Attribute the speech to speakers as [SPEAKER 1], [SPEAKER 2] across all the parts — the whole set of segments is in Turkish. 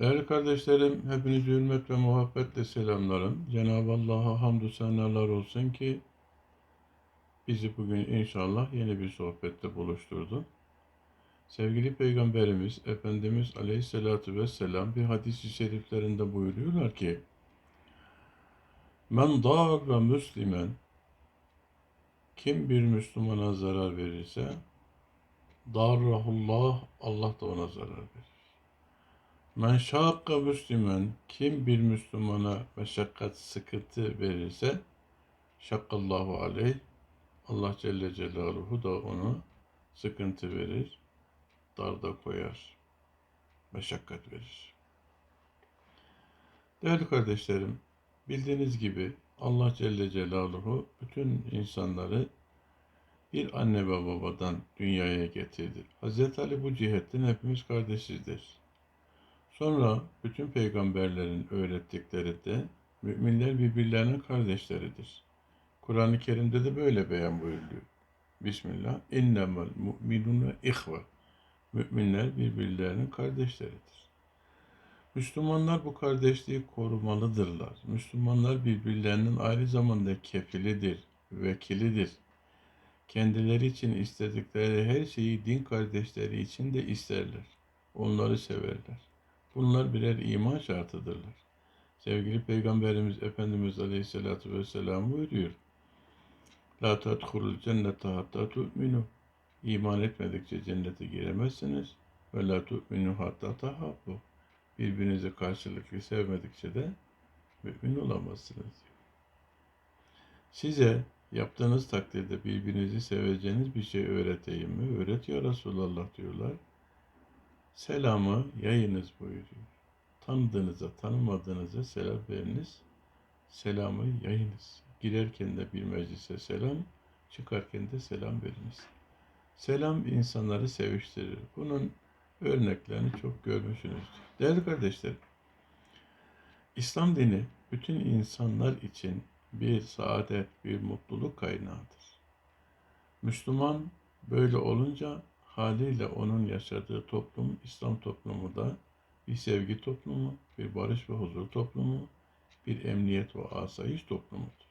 [SPEAKER 1] Değerli kardeşlerim, hepinizi hürmet ve muhabbetle selamlarım. Cenab-ı Allah'a hamdü senalar olsun ki bizi bugün inşallah yeni bir sohbette buluşturdu. Sevgili Peygamberimiz Efendimiz Aleyhisselatü Vesselam bir hadis-i şeriflerinde buyuruyorlar ki Men darra müslimen kim bir Müslümana zarar verirse darrahullah Allah da ona zarar verir. Men şakka müslümen kim bir Müslümana meşakkat sıkıntı verirse şakkallahu aleyh Allah Celle Celaluhu da onu sıkıntı verir, darda koyar, meşakkat verir. Değerli kardeşlerim, bildiğiniz gibi Allah Celle Celaluhu bütün insanları bir anne ve babadan dünyaya getirdi. Hz. Ali bu cihetten hepimiz kardeşizdir. Sonra bütün peygamberlerin öğrettikleri de müminler birbirlerinin kardeşleridir. Kur'an-ı Kerim'de de böyle beyan buyuruluyor. Bismillah. İnnemel mu'minune ihve. Müminler birbirlerinin kardeşleridir. Müslümanlar bu kardeşliği korumalıdırlar. Müslümanlar birbirlerinin aynı zamanda kefilidir, vekilidir. Kendileri için istedikleri her şeyi din kardeşleri için de isterler. Onları severler. Bunlar birer iman şartıdırlar. Sevgili Peygamberimiz Efendimiz Aleyhisselatü Vesselam buyuruyor. La tadhulul cennete hatta tu'minu. İman etmedikçe cennete giremezsiniz. Ve la tu'minu hatta tahabbu. Birbirinizi karşılıklı sevmedikçe de mümin olamazsınız. Size yaptığınız takdirde birbirinizi seveceğiniz bir şey öğreteyim mi? Öğret ya Resulallah diyorlar. Selamı yayınız buyuruyor. Tanıdığınıza, tanımadığınıza selam veriniz. Selamı yayınız. Girerken de bir meclise selam, çıkarken de selam veriniz. Selam insanları seviştirir. Bunun örneklerini çok görmüşsünüzdür. Değerli kardeşlerim, İslam dini bütün insanlar için bir saadet, bir mutluluk kaynağıdır. Müslüman böyle olunca haliyle onun yaşadığı toplum, İslam toplumu da bir sevgi toplumu, bir barış ve huzur toplumu, bir emniyet ve asayiş toplumudur.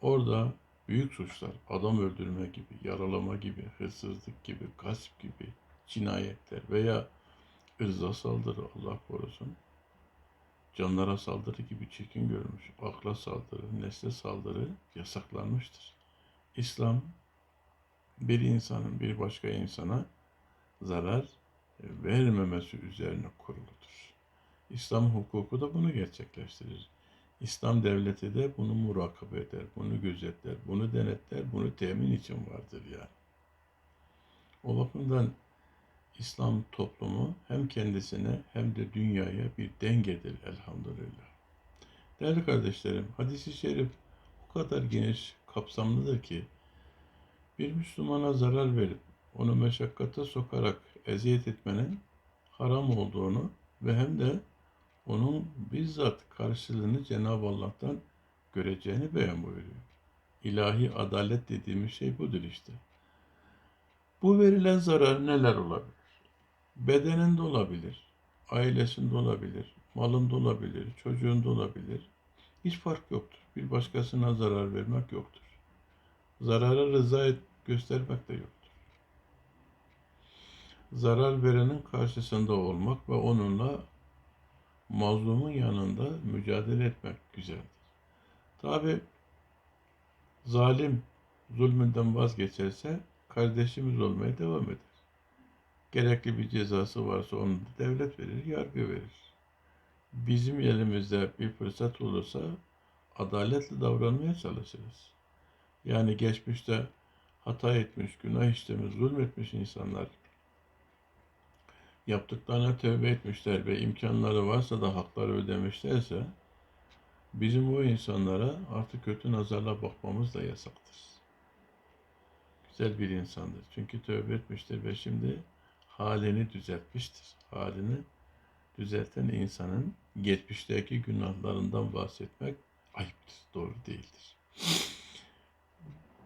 [SPEAKER 1] Orada büyük suçlar, adam öldürme gibi, yaralama gibi, hırsızlık gibi, gasp gibi, cinayetler veya ırza saldırı Allah korusun, canlara saldırı gibi çirkin görmüş, akla saldırı, nesle saldırı yasaklanmıştır. İslam bir insanın bir başka insana zarar vermemesi üzerine kuruludur. İslam hukuku da bunu gerçekleştirir. İslam devleti de bunu murakabe eder, bunu gözetler, bunu denetler, bunu temin için vardır yani. O bakımdan İslam toplumu hem kendisine hem de dünyaya bir dengedir elhamdülillah. Değerli kardeşlerim, hadisi şerif o kadar geniş, kapsamlıdır ki bir Müslümana zarar verip onu meşakkate sokarak eziyet etmenin haram olduğunu ve hem de onun bizzat karşılığını Cenab-ı Allah'tan göreceğini beyan buyuruyor. İlahi adalet dediğimiz şey budur işte. Bu verilen zarar neler olabilir? Bedeninde olabilir, ailesinde olabilir, malında olabilir, çocuğunda olabilir. Hiç fark yoktur. Bir başkasına zarar vermek yoktur. Zarara rıza et, göstermek de yoktur. Zarar verenin karşısında olmak ve onunla mazlumun yanında mücadele etmek güzeldir. Tabi zalim zulmünden vazgeçerse kardeşimiz olmaya devam eder. Gerekli bir cezası varsa onu da devlet verir, yargı verir. Bizim elimizde bir fırsat olursa adaletle davranmaya çalışırız. Yani geçmişte hata etmiş, günah işlemiş, zulmetmiş insanlar yaptıklarına tövbe etmişler ve imkanları varsa da hakları ödemişlerse bizim o insanlara artık kötü nazarla bakmamız da yasaktır. Güzel bir insandır. Çünkü tövbe etmiştir ve şimdi halini düzeltmiştir. Halini düzelten insanın geçmişteki günahlarından bahsetmek ayıptır, doğru değildir.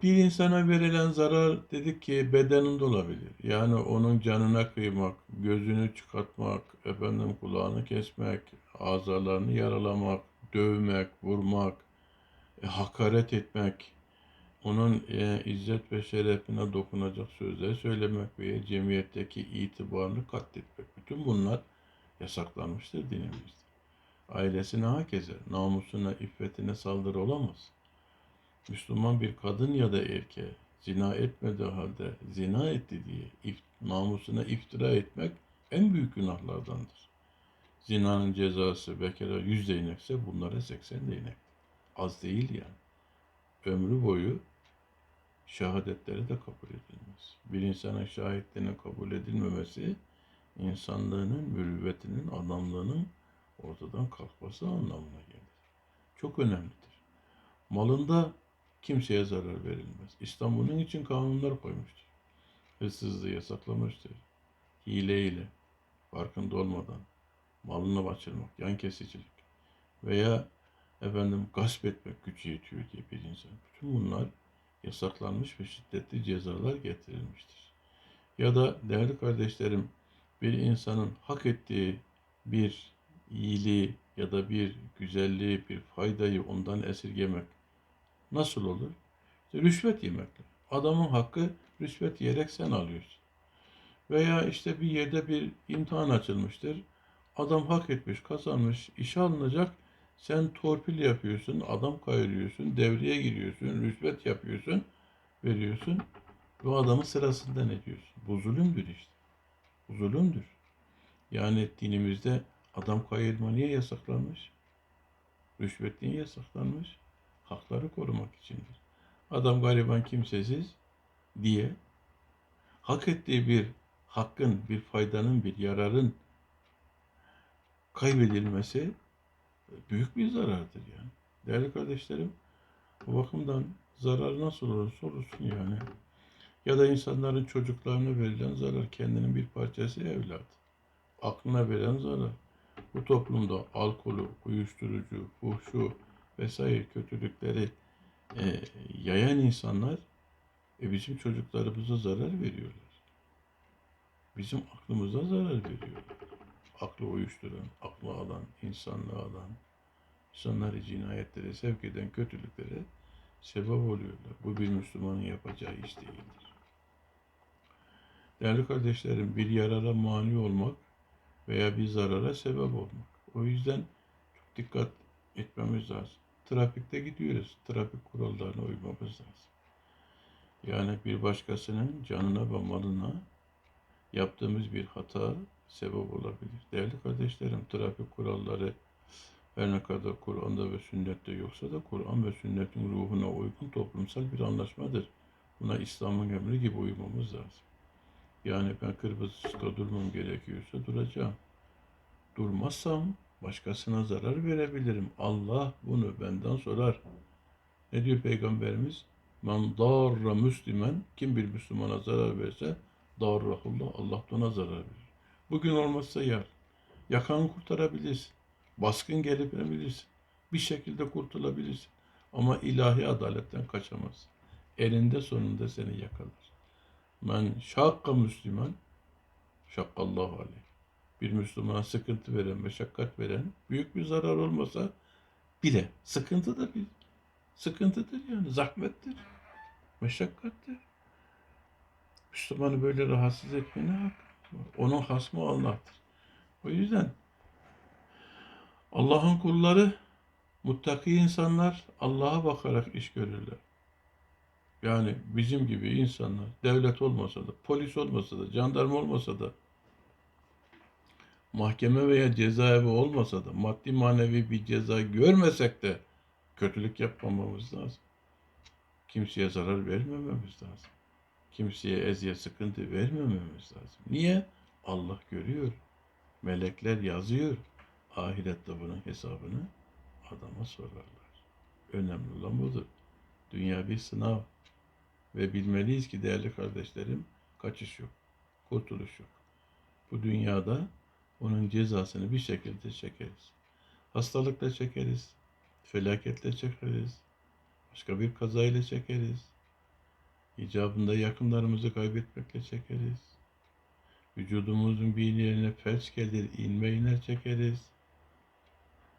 [SPEAKER 1] Bir insana verilen zarar dedik ki bedeninde olabilir. Yani onun canına kıymak, gözünü çıkartmak, efendim kulağını kesmek, azalarını yaralamak, dövmek, vurmak, e, hakaret etmek, onun e, izzet ve şerefine dokunacak sözler söylemek veya cemiyetteki itibarını katletmek. Bütün bunlar yasaklanmıştır dinimizde. Ailesine hakeze, namusuna, iffetine saldırı olamaz. Müslüman bir kadın ya da erkeğe zina etmediği halde zina etti diye namusuna iftira etmek en büyük günahlardandır. Zinanın cezası bekara 100 değnekse bunlara 80 değnek. Az değil yani. Ömrü boyu şehadetleri de kabul edilmez. Bir insanın şahitliğinin kabul edilmemesi insanlığının, mürüvvetinin, adamlığının ortadan kalkması anlamına gelir. Çok önemlidir. Malında kimseye zarar verilmez. İslam bunun için kanunlar koymuştur. Hırsızlığı yasaklamıştır. Hile ile, farkında olmadan, malını kaçırmak, yan kesicilik veya efendim gasp etmek gücü yetiyor diye bir insan. Bütün bunlar yasaklanmış ve şiddetli cezalar getirilmiştir. Ya da değerli kardeşlerim bir insanın hak ettiği bir iyiliği ya da bir güzelliği, bir faydayı ondan esirgemek nasıl olur? İşte rüşvet yemekle. Adamın hakkı rüşvet yiyerek sen alıyorsun. Veya işte bir yerde bir imtihan açılmıştır. Adam hak etmiş, kazanmış, işe alınacak. Sen torpil yapıyorsun, adam kayırıyorsun, devreye giriyorsun, rüşvet yapıyorsun, veriyorsun. Ve adamın sırasından ediyorsun. Bu zulümdür işte. Bu zulümdür. Yani dinimizde adam kayırma niye yasaklanmış? Rüşvet niye yasaklanmış? Hakları korumak içindir. Adam gariban kimsesiz diye hak ettiği bir hakkın, bir faydanın, bir yararın kaybedilmesi büyük bir zarardır yani. Değerli kardeşlerim, bu bakımdan zarar nasıl olursa olursun yani. Ya da insanların çocuklarına verilen zarar, kendinin bir parçası evlat. Aklına verilen zarar. Bu toplumda alkolü, uyuşturucu, fuhşu vesaire kötülükleri e, yayan insanlar e, bizim çocuklarımıza zarar veriyorlar. Bizim aklımıza zarar veriyorlar. Aklı uyuşturan, aklı alan, insanlığı alan, insanları cinayetlere sevk eden kötülüklere sebep oluyorlar. Bu bir Müslümanın yapacağı iş değildir. Değerli kardeşlerim, bir yarara mani olmak veya bir zarara sebep olmak. O yüzden çok dikkat etmemiz lazım. Trafikte gidiyoruz. Trafik kurallarına uymamız lazım. Yani bir başkasının canına ve malına yaptığımız bir hata sebep olabilir. Değerli kardeşlerim, trafik kuralları her ne kadar Kur'an'da ve sünnette yoksa da Kur'an ve sünnetin ruhuna uygun toplumsal bir anlaşmadır. Buna İslam'ın emri gibi uymamız lazım. Yani ben kırmızı ışıkta durmam gerekiyorsa duracağım. Durmazsam başkasına zarar verebilirim. Allah bunu benden sorar. Ne diyor Peygamberimiz? Men darra müslimen, kim bir Müslümana zarar verse darrahullah, Allah da ona zarar verir. Bugün olmazsa yarın. Yakanı kurtarabilirsin. Baskın gelebilirsin. Bir şekilde kurtulabilirsin. Ama ilahi adaletten kaçamazsın. Elinde sonunda seni yakalar. Men şakka Müslüman şakkallahu aleyh. Bir Müslümana sıkıntı veren, meşakkat veren büyük bir zarar olmasa bile sıkıntı da bir sıkıntıdır yani zahmettir, meşakkattir. Müslümanı böyle rahatsız etmeye ne hak? var? Onun hasmı Allah'tır. O yüzden Allah'ın kulları muttaki insanlar Allah'a bakarak iş görürler. Yani bizim gibi insanlar devlet olmasa da, polis olmasa da, jandarma olmasa da, mahkeme veya cezaevi olmasa da, maddi manevi bir ceza görmesek de kötülük yapmamamız lazım. Kimseye zarar vermememiz lazım. Kimseye eziyet sıkıntı vermememiz lazım. Niye? Allah görüyor. Melekler yazıyor. Ahirette bunun hesabını adama sorarlar. Önemli olan budur. Dünya bir sınav. Ve bilmeliyiz ki değerli kardeşlerim kaçış yok. Kurtuluş yok. Bu dünyada onun cezasını bir şekilde çekeriz. Hastalıkla çekeriz. Felaketle çekeriz. Başka bir kazayla çekeriz. icabında yakınlarımızı kaybetmekle çekeriz. Vücudumuzun bir yerine felç gelir, inme iner çekeriz.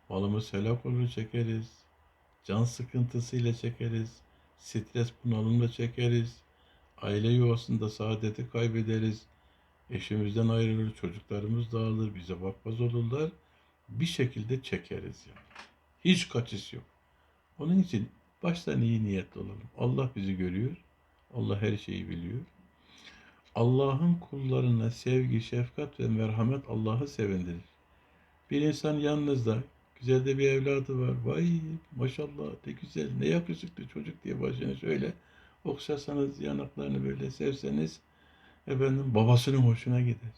[SPEAKER 1] Malımız helak olur çekeriz. Can sıkıntısıyla çekeriz. Stres bunalımla çekeriz. Aile yuvasında saadeti kaybederiz. Eşimizden ayrılır, çocuklarımız dağılır, bize bakmaz olurlar. Bir şekilde çekeriz yani. Hiç kaçış yok. Onun için baştan iyi niyetli olalım. Allah bizi görüyor. Allah her şeyi biliyor. Allah'ın kullarına sevgi, şefkat ve merhamet Allah'ı sevindirir. Bir insan yalnızda, güzel de bir evladı var. Vay maşallah ne güzel, ne yakışıklı çocuk diye başını şöyle okşasanız, yanaklarını böyle sevseniz, efendim babasının hoşuna gider.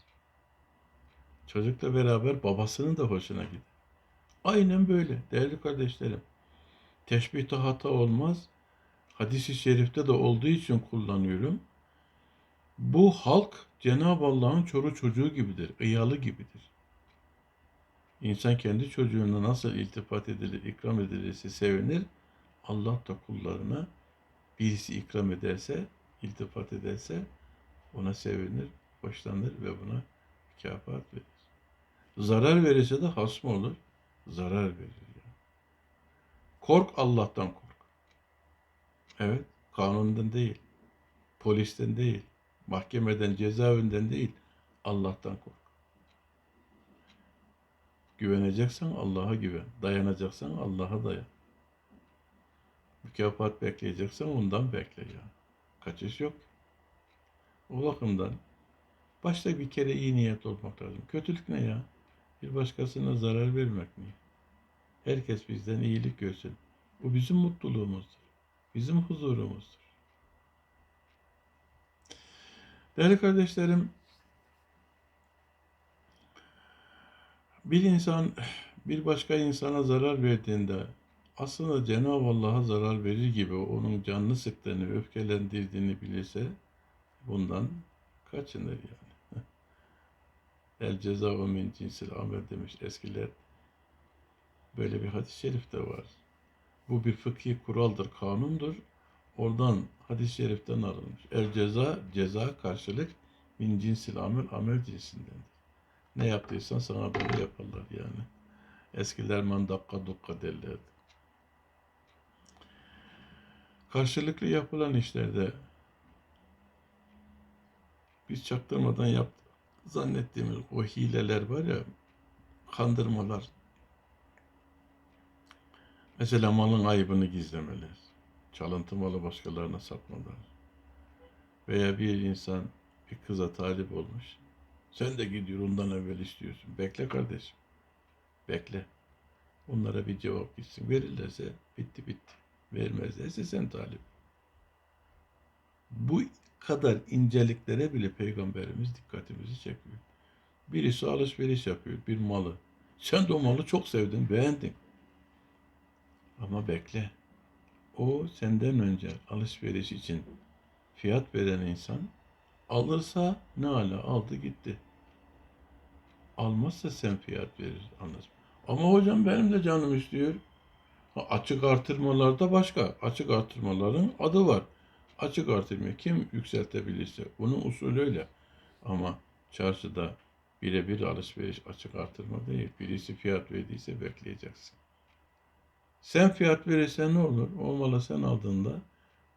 [SPEAKER 1] Çocukla beraber babasının da hoşuna gider. Aynen böyle değerli kardeşlerim. Teşbihte hata olmaz. Hadis-i şerifte de olduğu için kullanıyorum. Bu halk Cenab-ı Allah'ın çoru çocuğu gibidir, iyalı gibidir. İnsan kendi çocuğuna nasıl iltifat edilir, ikram edilirse sevinir. Allah da kullarına birisi ikram ederse, iltifat ederse ona sevinir, hoşlanır ve buna mükafat verir. Zarar verirse de hasmı olur, zarar verir. Yani. Kork Allah'tan kork. Evet, kanundan değil, polisten değil, mahkemeden, cezaevinden değil, Allah'tan kork. Güveneceksen Allah'a güven. Dayanacaksan Allah'a dayan. Mükafat bekleyeceksen ondan bekle ya. Kaçış yok. O bakımdan başta bir kere iyi niyet olmak lazım. Kötülük ne ya? Bir başkasına zarar vermek mi? Herkes bizden iyilik görsün. Bu bizim mutluluğumuzdur. Bizim huzurumuzdur. Değerli kardeşlerim, bir insan bir başka insana zarar verdiğinde aslında Cenab-ı Allah'a zarar verir gibi onun canını sıktığını, öfkelendirdiğini bilirse bundan kaçınır yani. El ceza min cinsil amel demiş eskiler. Böyle bir hadis-i şerif de var. Bu bir fıkhi kuraldır, kanundur. Oradan hadis-i şeriften alınmış. El ceza, ceza karşılık min cinsil amel, amel cinsindendir. Ne yaptıysan sana böyle yaparlar yani. Eskiler man dakka dukka derlerdi. Karşılıklı yapılan işlerde biz çaktırmadan yap zannettiğimiz o hileler var ya, kandırmalar. Mesela malın ayıbını gizlemeler. Çalıntı malı başkalarına satmalar. Veya bir insan bir kıza talip olmuş. Sen de gidiyor ondan evvel istiyorsun. Bekle kardeşim. Bekle. Onlara bir cevap gitsin. Verirlerse bitti bitti. Vermezlerse sen talip. Bu kadar inceliklere bile Peygamberimiz dikkatimizi çekiyor. Birisi alışveriş yapıyor bir malı. Sen de o malı çok sevdin, beğendin. Ama bekle. O senden önce alışveriş için fiyat veren insan alırsa ne ala aldı gitti. Almazsa sen fiyat verir anlaşma. Ama hocam benim de canım istiyor. Açık artırmalarda başka. Açık artırmaların adı var. Açık artırma kim yükseltebilirse bunun usulü öyle. Ama çarşıda birebir alışveriş açık artırma değil. Birisi fiyat verdiyse bekleyeceksin. Sen fiyat verirsen ne olur? O malı sen aldığında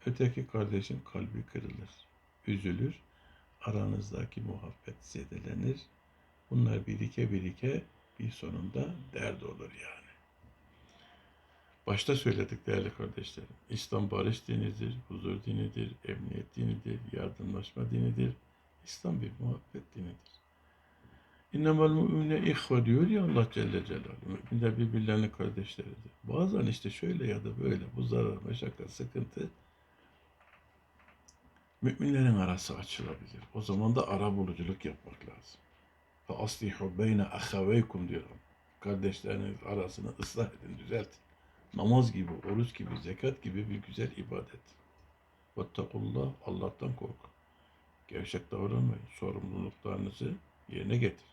[SPEAKER 1] öteki kardeşin kalbi kırılır, üzülür, aranızdaki muhabbet zedelenir. Bunlar birike birike bir sonunda dert olur yani. Başta söyledik değerli kardeşlerim. İslam barış dinidir, huzur dinidir, emniyet dinidir, yardımlaşma dinidir. İslam bir muhabbet dinidir. İnnemel mü'mine ihve diyor ya Allah Celle Celaluhu. Müminler birbirlerinin kardeşleridir. Bazen işte şöyle ya da böyle bu zarar, meşakkat, sıkıntı müminlerin arası açılabilir. O zaman da ara buluculuk yapmak lazım. Fe aslihu beyne ahaveykum diyor. Kardeşleriniz arasını ıslah edin, düzeltin. Namaz gibi, oruç gibi, zekat gibi bir güzel ibadet. Vettakullah, Allah'tan kork. Gevşek davranmayın. Sorumluluklarınızı yerine getir.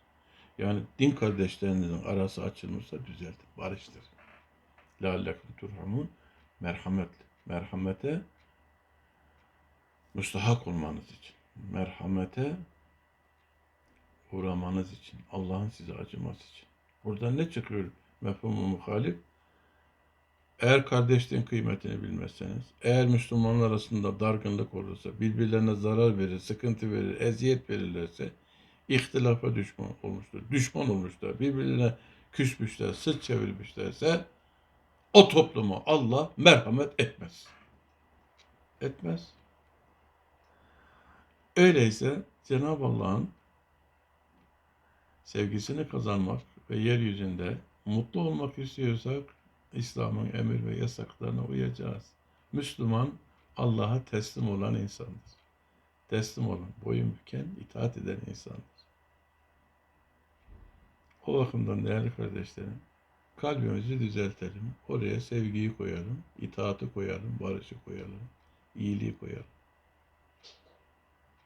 [SPEAKER 1] Yani din kardeşlerinizin arası açılmışsa düzeltin, barıştır. Lâllekum turhamun merhamet. Merhamete müstahak olmanız için, merhamete uğramanız için, Allah'ın size acıması için. Burada ne çıkıyor mefhumu muhalif? Eğer kardeşliğin kıymetini bilmezseniz, eğer Müslümanlar arasında dargınlık olursa, birbirlerine zarar verir, sıkıntı verir, eziyet verirlerse, ihtilafa düşman olmuştur, düşman olmuşlar, birbirlerine küsmüşler, sırt çevirmişlerse, o topluma Allah merhamet etmez. Etmez. Öyleyse Cenab-ı Allah'ın sevgisini kazanmak ve yeryüzünde mutlu olmak istiyorsak İslam'ın emir ve yasaklarına uyacağız. Müslüman Allah'a teslim olan insandır. Teslim olan, boyun büken, itaat eden insandır. O bakımdan değerli kardeşlerim, kalbimizi düzeltelim. Oraya sevgiyi koyalım, itaati koyalım, barışı koyalım, iyiliği koyalım.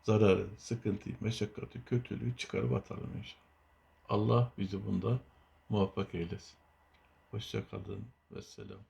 [SPEAKER 1] Zararı, sıkıntıyı, meşakkatı, kötülüğü çıkarıp atalım inşallah. Allah bizi bunda muvaffak eylesin. Hoşça kalın. Vesselam.